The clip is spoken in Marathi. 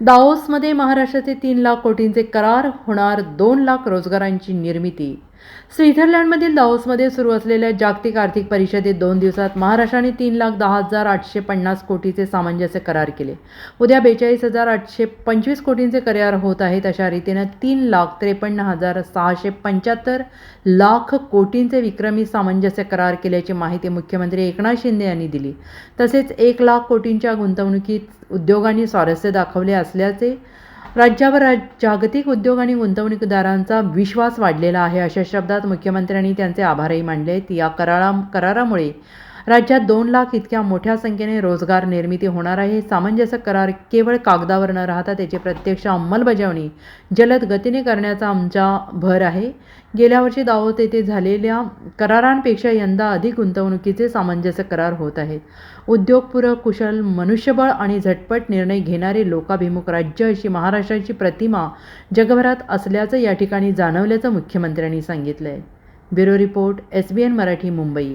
दाओसमध्ये महाराष्ट्राचे तीन लाख कोटींचे करार होणार दोन लाख रोजगारांची निर्मिती स्वित्झर्लंडमधील दाओसमध्ये सुरू असलेल्या जागतिक आर्थिक परिषदेत दोन दिवसात महाराष्ट्राने तीन लाख दहा हजार आठशे पन्नास कोटीचे सामंजस्य करार केले. उद्या बेचाळीस हजार आठशे पंचवीस कोटींचे करार होत आहेत अशा रीतीनं तीन लाख त्रेपन्न हजार सहाशे पंच्याहत्तर लाख कोटींचे विक्रमी सामंजस्य करार केल्याची माहिती मुख्यमंत्री एकनाथ शिंदे यांनी दिली. तसेच एक लाख कोटींच्या गुंतवणुकीत उद्योगांनी स्वारस्य दाखवले असल्याचे राज्यावर राज- जागतिक उद्योग आणि गुंतवणूकदारांचा विश्वास वाढलेला आहे अशा शब्दात मुख्यमंत्र्यांनी त्यांचे आभारही मानले. आहेत या करारा करारामुळे राज्यात दोन लाख इतक्या मोठ्या संख्येने रोजगार निर्मिती होणार आहे. सामंजस्य करार केवळ कागदावर न राहता त्याची प्रत्यक्ष अंमलबजावणी जलद गतीने करण्याचा आमचा भर आहे. गेल्या वर्षी दावोत येथे झालेल्या करारांपेक्षा यंदा अधिक गुंतवणुकीचे सामंजस्य करार होत आहेत. उद्योगपूरक कुशल मनुष्यबळ आणि झटपट निर्णय घेणारे लोकाभिमुख राज्य अशी महाराष्ट्राची प्रतिमा जगभरात असल्याचं या ठिकाणी जाणवल्याचं मुख्यमंत्र्यांनी सांगितलं आहे bureau report S B N Marathi Mumbai.